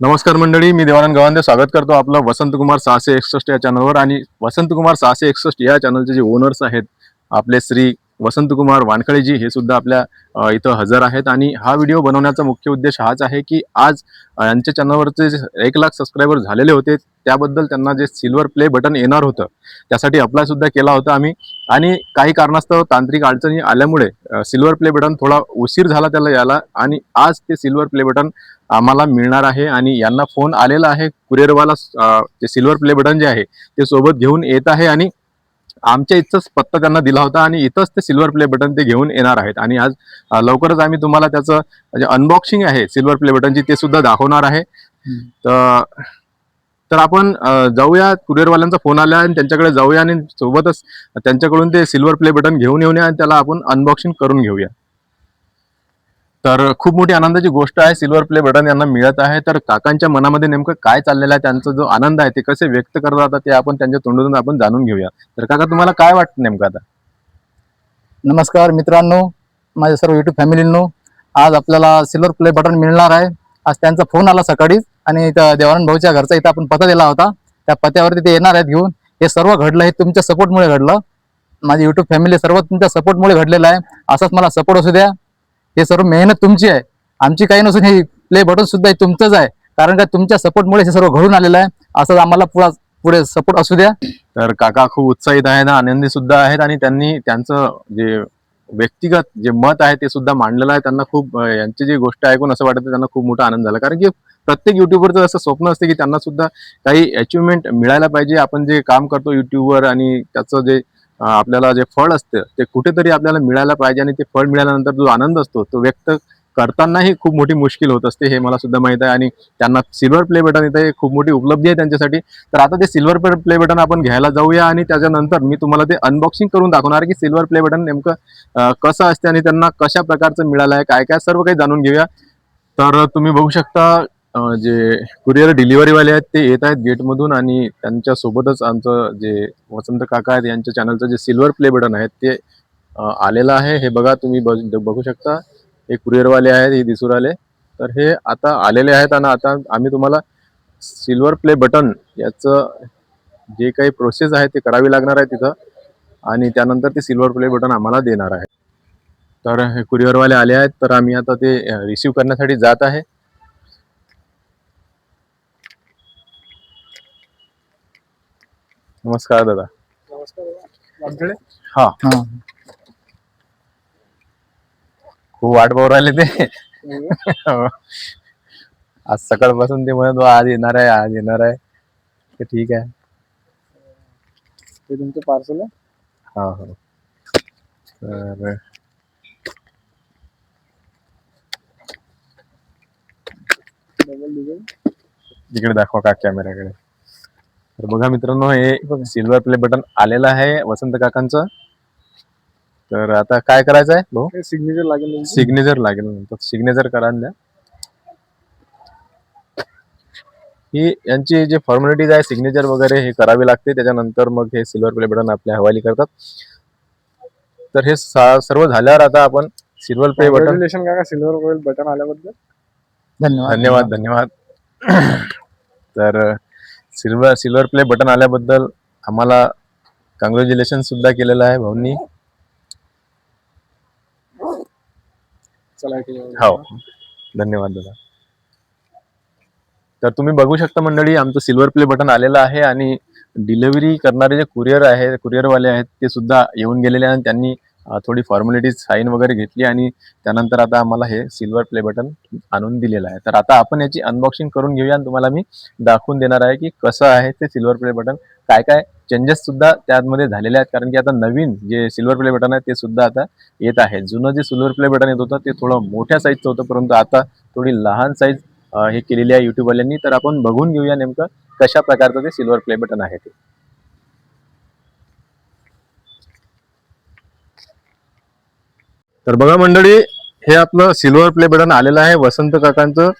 नमस्कार मंडळी मी देवानंद गवांदे. स्वागत करतो आपलं वसंतकुमार सहाशे एकसष्ट या चॅनलवर. आणि वसंतकुमार सहाशे एकसष्ट या चॅनलचे जे ओनर्स आहेत आपले श्री वसंतकुमार वानखळेजी हे सुद्धा आपल्या इथं हजर आहेत. आणि हा व्हिडिओ बनवण्याचा मुख्य उद्देश हाच आहे की आज यांच्या चॅनलवरचे जे एक लाख सबस्क्रायबर झालेले होते त्याबद्दल त्यांना जे सिल्वर प्ले बटन येणार होतं त्यासाठी अप्लाय सुद्धा केला होता आम्ही. आणि काही कारणास्तव तांत्रिक अडचणी आल्यामुळे सिल्वर प्ले बटन थोडा उशीर झाला त्याला याला आणि आज ते सिल्वर प्ले बटन आम्हाला मिळणार आहे आणि यांना फोन आलेला आहे. कुरिअरवाला ते सिल्वर प्ले बटन जे आहे ते सोबत घेऊन येत आहे आणि आमच्या इथंच पत्ता त्यांना दिला होता आणि इथंच ते सिल्वर प्ले बटन ते घेऊन येणार आहेत. आणि आज लवकरच आम्ही तुम्हाला त्याचं जे अनबॉक्सिंग आहे सिल्वर प्ले बटनची ते सुद्धा दाखवणार आहे. तर आपण जाऊया. कुरिअरवाल्यांचा फोन आला आणि त्यांच्याकडे जाऊया आणि सोबतच त्यांच्याकडून ते सिल्वर प्ले बटन घेऊन येऊया आणि त्याला आपण अनबॉक्सिंग करून घेऊया. तर खूप मोठी आनंदाची गोष्ट आहे. सिल्वर प्ले बटन यांना मिळत आहे. तर काकांच्या मनामध्ये नेमकं काय चाललेलं आहे? त्यांचा जो आनंद आहे ते कसे व्यक्त करत आता ते आपण त्यांच्या तोंडातून आपण जाणून घेऊया. तर काका तुम्हाला काय वाटतं नेमकं आता? नमस्कार मित्रांनो माझ्या सर्व युट्यूब फॅमिलींनो. आज आपल्याला सिल्वर प्ले बटन मिळणार आहे. आज त्यांचा फोन आला सकाळीच आणि इथं देवानंद भाऊच्या घरचा इथं आपण पत्ता दिला होता. त्या पत्त्यावरती ते येणार आहेत घेऊन. हे सर्व घडलं हे तुमच्या सपोर्टमुळे घडलं. माझी युट्यूब फॅमिली सर्व तुमच्या सपोर्टमुळे घडलेलं आहे. असंच मला सपोर्ट असू द्या. हे सर्व मेहनत तुमची आहे. आमची काही नसून हे प्ले बटन सुद्धा तुमचंच आहे. कारण का तुमच्या सपोर्टमुळे हे सर्व घडून आलेलं आहे. असंच आम्हाला पुढे पुढे सपोर्ट असू द्या. तर काका खूप उत्साहित आहेत आनंदी सुद्धा आहेत आणि त्यांनी त्यांचं जे व्यक्तिगत जे मत आहे ते सुद्धा मांडलेलं आहे. त्यांना खूप यांची जी गोष्ट ऐकून असं वाटतं त्यांना खूप मोठा आनंद झाला. कारण की प्रत्येक युट्यूबरचं असं स्वप्न असते की त्यांना सुद्धा काही अचिव्हमेंट मिळायला पाहिजे. आपण जे काम करतो युट्यूबवर आणि त्याचं जे आपल्याला जे फळ असतं ते कुठेतरी आपल्याला मिळायला पाहिजे आणि ते फळ मिळाल्यानंतर जो आनंद असतो तो व्यक्त करतानाही खूप मोठी मुश्किल होत असते हे मला सुद्धा माहीत आहे. आणि त्यांना सिल्वर प्ले बटन इथे हे खूप मोठी उपलब्धी आहे त्यांच्यासाठी. तर आता ते सिल्वर प्ले बटन आपण घ्यायला जाऊया आणि त्याच्यानंतर मी तुम्हाला ते अनबॉक्सिंग करून दाखवणार की सिल्वर प्ले बटन नेमकं कसं असते आणि त्यांना कशा प्रकारचं मिळालं आहे काय काय सर्व काही जाणून घेऊया. तर तुम्ही बघू शकता जे कुरिअर डिलिव्हरीवाले आहेत ते येत आहेत गेटमधून आणि त्यांच्या सोबतच आमचं जे वसंत काका आहेत यांच्या चॅनलचं जे सिल्वर प्ले बटन आहे ते आलेलं आहे. हे बघा तुम्ही बघ- बघू शकता. हे कुरिअरवाले आहेत हे दिसून आले तर हे आता आलेले आहेत आणि आता आम्ही तुम्हाला सिल्वर प्ले बटन याचं जे काही प्रोसेस आहे ते करावी लागणार आहे तिथं. आणि त्यानंतर ते सिल्वर प्ले बटन आम्हाला देणार आहे. तर हे कुरिअरवाले आले आहेत तर आम्ही आता ते रिसिव्ह करण्यासाठी जात आहे. नमस्कार दादा. हा. हा. खूप वाट पाहू राहिले ते. आज सकाळपासून ते म्हणत "वा, आज येणार आहे आज येणार आहे. ते ठीक आहे. ते तुमचं पार्सल आहे? हा हो. तर इकडे दाखवा का कॅमेऱ्याकडे तर बघा मित्रांनो हे सिल्वर प्ले बटन आलेलं आहे वसंत काकांचं. तर आता काय करायचं आहे भाऊ सिग्नेचर लागेल सिग्नेचर लागेल नंतर सिग्नेचर करा आणि द्या. ही यांची जे फॉर्मॅलिटीज आहे सिग्नेचर वगैरे हे करावे लागते. त्याच्यानंतर मग हे सिल्वर प्ले बटन आपल्या हवाली करतात. तर हे सर्व झाल्यावर आता आपण सिल्वर प्ले बटन का सिल्वर बटन आल्याबद्दल. धन्यवाद. धन्यवाद धन्यवाद. तर सिल्वर सिल्वर प्ले बटन आल्याबद्दल आम्हाला कॉंग्रॅच्युलेशन सुद्धा केलेलं आहे भाऊंनी. चला हो. धन्यवाद दादा. तर तुम्ही बघू शकता मंडळी आमचं सिल्वर प्ले बटन आलेलं आहे आणि डिलिव्हरी करणारे जे कुरिअर आहे कुरिअरवाले आहेत ते सुद्धा येऊन गेलेले आहे आणि त्यांनी थोडी फॉर्मॅलिटीज साईन वगैरे घेतली आणि त्यानंतर आता आम्हाला हे सिल्वर प्ले बटन आणून दिलेलं आहे. तर आता आपण याची अनबॉक्सिंग करून घेऊया आणि तुम्हाला मी दाखवून देणार आहे की कसं आहे ते सिल्वर प्ले बटन काय काय चेंजेस सुद्धा त्यामध्ये झालेले आहेत. कारण की आता नवीन जे सिल्वर प्ले बटन आहे ते सुद्धा आता येत आहे. जुनं जे सिल्वर प्ले बटन येत होतं ते थोडं मोठ्या साईजचं होतं परंतु आता थोडी लहान साईज हे केलेली आहे युट्यूबवाल्यांनी तर आपण बघून घेऊया नेमकं कशा प्रकारचं ते सिल्वर प्ले बटन आहे ते. तर बघा मंडळी हे आपलं सिल्वर प्ले बटन आलेलं आहे. वसंत काकांचं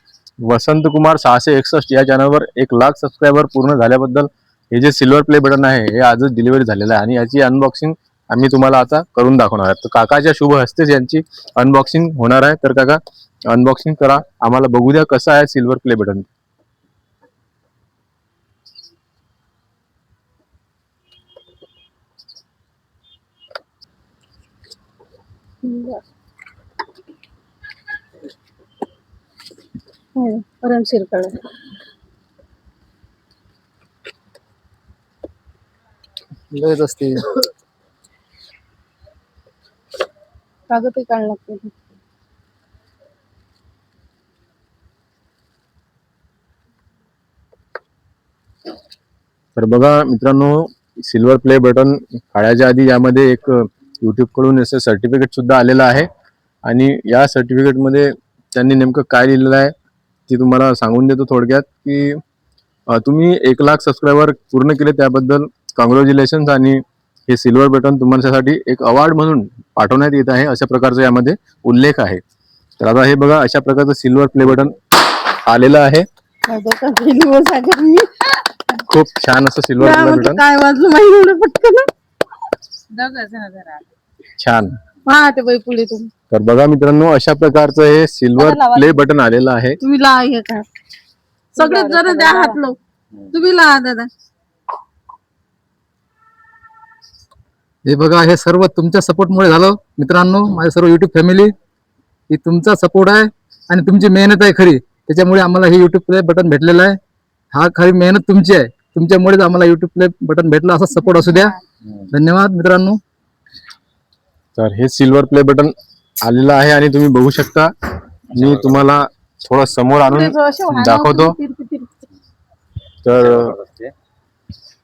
वसंत कुमार सहाशे एकसष्ट या चॅनलवर एक लाख सबस्क्रायबर पूर्ण झाल्याबद्दल हे जे सिल्वर प्ले बटन आहे हे आजच डिलिव्हरी झालेलं आहे. आणि याची अनबॉक्सिंग आम्ही तुम्हाला आता करून दाखवणार आहे तर काकाच्या शुभ हस्तेच यांची अनबॉक्सिंग होणार आहे. तर काका अनबॉक्सिंग करा. आम्हाला बघू द्या कसं आहे सिल्वर प्ले बटन. लयच असते. कागदही काढ लागते. तर बघा मित्रांनो सिल्वर प्ले बटन काढायच्या आधी यामध्ये एक युट्यूबकडून असं सर्टिफिकेट सुद्धा आलेलं आहे. आणि या सर्टिफिकेटमध्ये त्यांनी नेमकं काय लिहिलेलं आहे ते तुम्हाला सांगून देतो थोडक्यात की तुम्ही एक लाख सबस्क्रायबर पूर्ण केले त्याबद्दल कॉंग्रॅच्युलेशन आणि हे सिल्वर बटन तुमच्यासाठी एक अवॉर्ड म्हणून पाठवण्यात येत आहे अशा प्रकारचा यामध्ये उल्लेख आहे. तर आता हे बघा अशा प्रकारचं सिल्वर प्ले बटन आलेलं आहे. खूप छान असं सिल्वर प्ले बटन काय वाजलं छान. हा ते बाई पुढे तुम्ही. तर बघा मित्रांनो अशा प्रकारचं हे सिल्वर लावा. प्ले बटन आलेलं आहे. तुम्ही ला हे का सगळेच जण द्या हात लो तुम्ही ला दादा. हे बघा हे सर्व तुमच्या सपोर्टमुळे झालं. मित्रांनो माझे सर्व युट्यूब फॅमिली ही तुमचा सपोर्ट आहे आणि तुमची मेहनत आहे खरी. त्याच्यामुळे आम्हाला हे युट्यूब प्ले बटन भेटलेलं आहे. हा खरी मेहनत तुमची आहे. तुमच्यामुळेच आम्हाला युट्यूब प्ले बटन भेटलं. असं सपोर्ट असू द्या. धन्यवाद मित्रांनो. तर हे सिल्वर प्ले बटन आलेलं आहे आणि तुम्ही बघू शकता. मी तुम्हाला थोडं समोर आणून दाखवतो. तर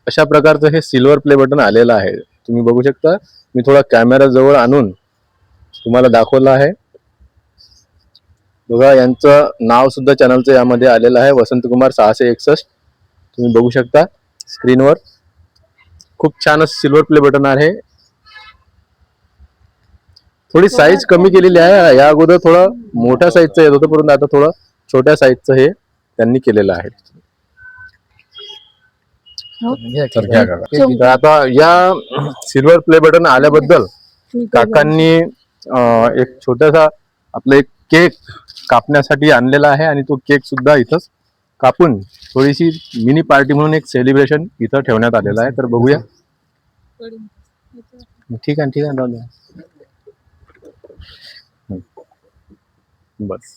अशा प्रकारचं हे सिल्वर प्ले बटन आलेलं आहे. तुम्ही बघू शकता. मी थोडा कॅमेरा जवळ आणून तुम्हाला दाखवलं आहे. बघा यांचं नाव सुद्धा चॅनलचं यामध्ये आलेलं आहे. वसंतकुमार सहाशे एकसष्ट. तुम्ही बघू शकता स्क्रीनवर. खूप छान असं सिल्वर प्ले बटन आहे. थोडी साईज कमी केलेली आहे. या अगोदर थोडं मोठ्या साईजचं येत होतं परंतु आता थोडं छोट्या साईजचं हे त्यांनी केलेलं आहे. तर काका. तर आता या सिल्वर प्ले बटन आल्याबद्दल काकांनी एक छोटासा आपला एक केक कापण्यासाठी आणलेला आहे आणि तो केक सुद्धा इथंच कापून थोडीशी मिनी पार्टी म्हणून एक सेलिब्रेशन इथं ठेवण्यात आलेलं आहे. तर बघूया. ठीक आहे ठीक आहे. बस.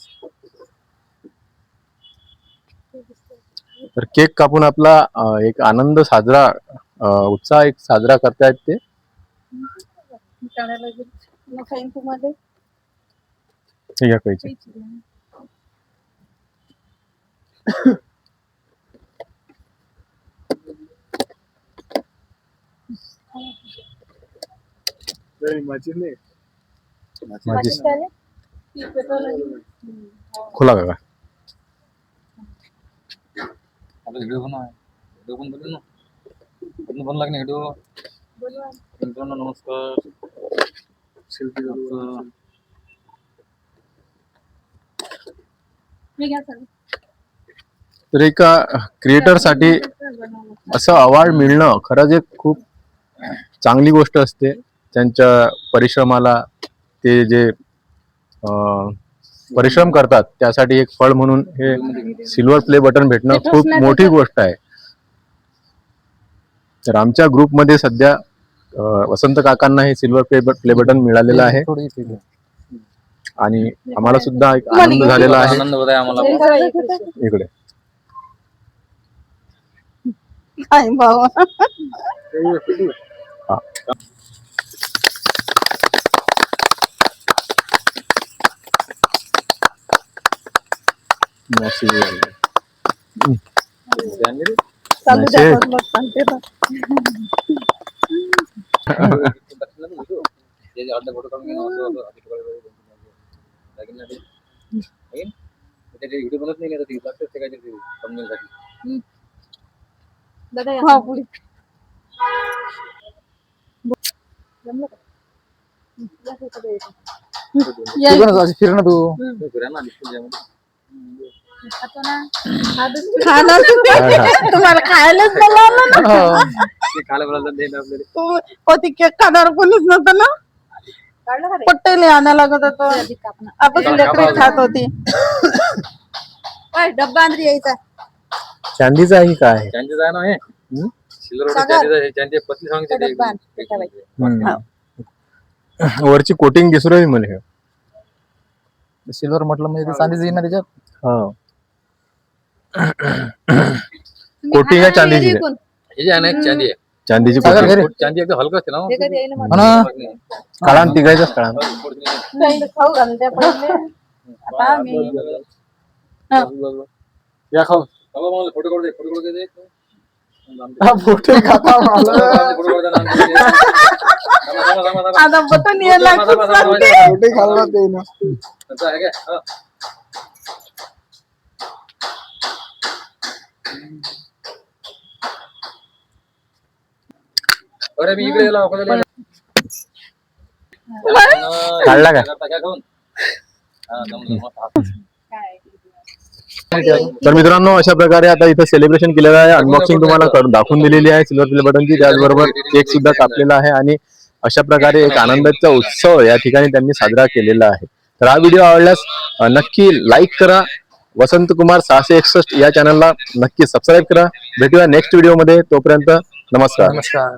तर केक कापून आपला एक आनंद साजरा उत्साह एक साजरा करतायत ते. ठीक आहे कैची. माझी खोला काका आपला व्हिडिओ बनव व्हिडिओ पण बनवू ना पूर्ण बनवू लागणे व्हिडिओ मित्रांनो नमस्कार शिल्पी तर एका क्रिएटरसाठी असं अवॉर्ड मिळणं खरंच एक खूप चांगली गोष्ट असते. त्यांच्या परिश्रमाला ते जे अं, परिश्रम करतात त्यासाठी एक फळ म्हणून हे सिल्वर प्ले बटन भेटणं खूप मोठी गोष्ट आहे. तर आमच्या ग्रुपमध्ये सध्या वसंत काकांना हे सिल्वर प्ले प्ले बटन मिळालेलं आहे. आणि आम्हाला सुद्धा एक आनंद झालेला आहे. आनंद होत आहे आम्हाला. इकडे काय बाबा हा. नाशिक वाले. चालू Message. द्या बघ, बघ, सांगते ना. त्याचे अर्धे फोटो काढून घेणं असं होतं. आधी ठिकाणी वगैरे दोन-तीन वाजले. लागेल ना ते? लागेल? त्याचे व्हिडिओ बनत नाही का ते लागतात ते काहीतरी thumbnail साठी हा, पुढे. या. तू. खाणार तुम्ही? तुम्हाला खायलाच ना. हो. होती केक खाणार कोणीच नव्हतं ना. पट्टेले आणा लागत होतो. आपण लेकरी खात होती. डब्बा आणली यायचा. चांदीचं आहे की काय? त्यांचे जाय ना हे? सिल्वर सागर. त्यांचे त्यांचे पत्नी सांगितले ते डब्बा आण, एक- त्याच्या बाई. हम्म. हा. वरची कोटिंग दिसू राहील म्हणे सिल्वर म्हटलं म्हणजे ते चांदीच येईल ना त्याच्यात हा कोटिंग आहे चांदीची. ते. हे जे आहे ना एक चांदी आहे. चांदीची सागर कोटिंग. घरी. चांदी एकदम हलका असते ना? हो. हो ना काळा तिघायचाच काळा काही खाऊ घालत्या पहिले. आता आम्ही या खाऊ चला मला फोटो काढू दे फोटो काढू दे फोटो फोटो काढू दे ना आमचे. थांबा, थांबा, थांबा, थांबा. आता बटन यायला थांबा, थांबा, थांबा, लागते. थांबा. त्यांचं आहे काय? हा. अरे मी इकडे गेला अकोल्याला गेला. काढला काय? काय खाऊन? हा, जमलं, मस्त. तर मित्रांनो अशा प्रकारे आता इथं सेलिब्रेशन केलेलं आहे. अनबॉक्सिंग तुम्हाला करून दाखवून दिलेली आहे. सिल्वर प्ले बटनची त्याचबरोबर केक सुद्धा कापलेला आहे आणि अशा प्रकारे एक आनंदाचा उत्सव या ठिकाणी त्यांनी साजरा केलेला आहे. तर हा व्हिडिओ आवडल्यास नक्की लाईक करा. वसंत कुमार सहाशे एकसष्ट या चॅनलला नक्की सबस्क्राईब करा. भेटूया नेक्स्ट व्हिडिओमध्ये तोपर्यंत नमस्कार. नमस्कार.